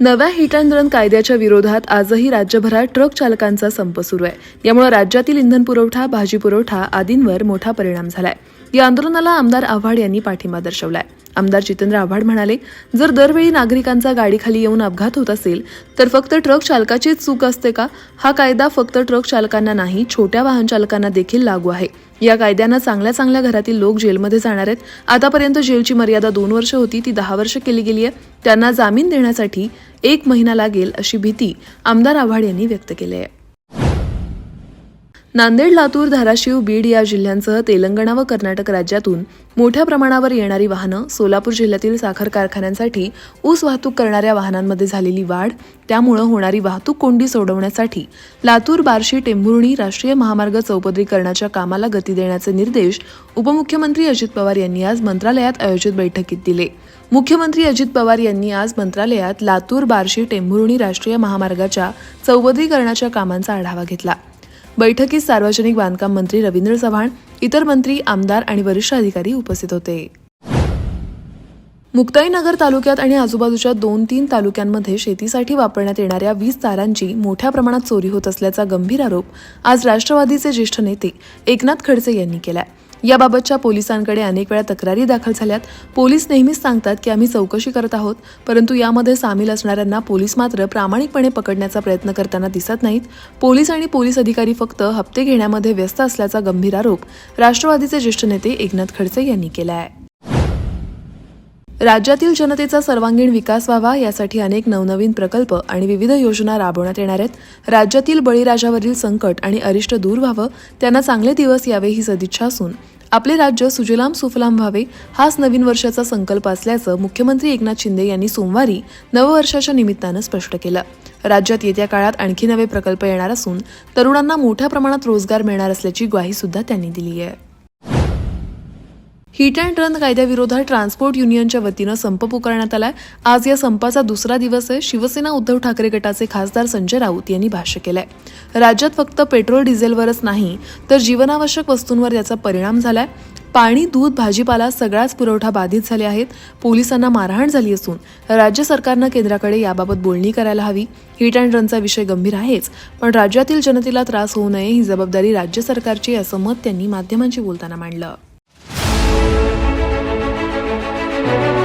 नव्या hit and run कायद्याच्या विरोधात आजही राज्यभरात ट्रक चालकांचा संप सुरू आहे. यामुळे राज्यातील इंधन पुरवठा भाजी पुरवठा आदींवर मोठा परिणाम झाला आहे या आंदोलनाला आमदार आव्हाड यांनी पाठिंबा दर्शवलाय. आमदार जितेंद्र आव्हाड म्हणाले जर दरवेळी नागरिकांचा गाडीखाली येऊन अपघात होत असेल तर फक्त ट्रक चालकाचीच चूक असते का? हा कायदा फक्त ट्रक चालकांना नाही छोट्या वाहन चालकांना देखील लागू आहे. या कायद्यानं चांगल्या चांगल्या घरातील लोक जेलमध्ये जाणार आहेत. आतापर्यंत जेलची मर्यादा दोन वर्ष होती ती दहा वर्ष केली गेली आहे. त्यांना जामीन देण्यासाठी एक महिना लागेल अशी भीती आमदार आव्हाड यांनी व्यक्त केली आहे. नांदेड लातूर धाराशिव बीड या जिल्ह्यांसह तेलंगणा व कर्नाटक राज्यातून मोठ्या प्रमाणावर येणारी वाहनं सोलापूर जिल्ह्यातील साखर कारखान्यांसाठी ऊस वाहतूक करणाऱ्या वाहनांमध्ये झालेली वाढ त्यामुळं होणारी वाहतूक कोंडी सोडवण्यासाठी लातूर बार्शी टेंभुर्णी राष्ट्रीय महामार्ग चौपदरीकरणाच्या कामाला गती देण्याचे निर्देश उपमुख्यमंत्री अजित पवार यांनी आज मंत्रालयात आयोजित बैठकीत दिले. मुख्यमंत्री अजित पवार यांनी आज मंत्रालयात लातूर बार्शी टेंभुर्णी राष्ट्रीय महामार्गाच्या चौपदरीकरणाच्या कामांचा आढावा घेतला. बैठकीत सार्वजनिक बांधकाम मंत्री रवींद्र चव्हाण इतर मंत्री आमदार आणि वरिष्ठ अधिकारी उपस्थित होते. मुक्ताईनगर तालुक्यात आणि आजूबाजूच्या दोन तीन तालुक्यांमध्ये शेतीसाठी वापरण्यात येणाऱ्या वीज तारांची मोठ्या प्रमाणात चोरी होत असल्याचा गंभीर आरोप आज राष्ट्रवादीचे ज्येष्ठ नेते एकनाथ खडसे यांनी केलाय. याबाबतच्या पोलिसांकडे अनेक वेळा तक्रारी दाखल झाल्यात. पोलीस नेहमीच सांगतात की आम्ही चौकशी करत आहोत परंतु यामध्ये सामील असणाऱ्यांना पोलीस मात्र प्रामाणिकपणे पकडण्याचा प्रयत्न करताना दिसत नाहीत. पोलीस आणि पोलीस अधिकारी फक्त हप्ते घेण्यामध्ये व्यस्त असल्याचा गंभीर आरोप राष्ट्रवादीचे ज्येष्ठ नेते एकनाथ खडसे यांनी केला आहे राज्यातील जनतेचा सर्वांगीण विकास व्हावा यासाठी अनेक नवनवीन प्रकल्प आणि विविध योजना राबवण्यात येणार आहेत. राज्यातील बळीराजावरील संकट आणि अरिष्ट दूर व्हावं त्यांना चांगले दिवस यावे ही सदिच्छा असून आपले राज्य सुजलाम सुफलाम व्हावे हाच नवीन वर्षाचा संकल्प असल्याचं मुख्यमंत्री एकनाथ शिंदे यांनी सोमवारी नववर्षाच्या निमित्तानं स्पष्ट केलं. राज्यात येत्या काळात आणखी नवे प्रकल्प येणार असून तरुणांना मोठ्या प्रमाणात रोजगार मिळणार असल्याची ग्वाही सुद्धा त्यांनी दिली आहे. हिट अँड रन कायद्याविरोधात ट्रान्सपोर्ट युनियनच्या वतीनं संप पुकारण्यात आलाय. आज या संपाचा दुसरा दिवस आहे. शिवसेना उद्धव ठाकरे गटाचे खासदार संजय राऊत यांनी भाष्य केलंय. राज्यात फक्त पेट्रोल डिझेलवरच नाही तर जीवनावश्यक वस्तूंवर याचा परिणाम झालाय. पाणी दूध भाजीपाला सगळाच पुरवठा बाधित झाले आहेत. पोलिसांना मारहाण झाली असून राज्य सरकारनं केंद्राकडे याबाबत बोलणी करायला हवी. हिट अँड रनचा विषय गंभीर आहेच पण राज्यातील जनतेला त्रास होऊ नये ही जबाबदारी राज्य सरकारची असं मत त्यांनी माध्यमांशी बोलताना मांडलं. thank you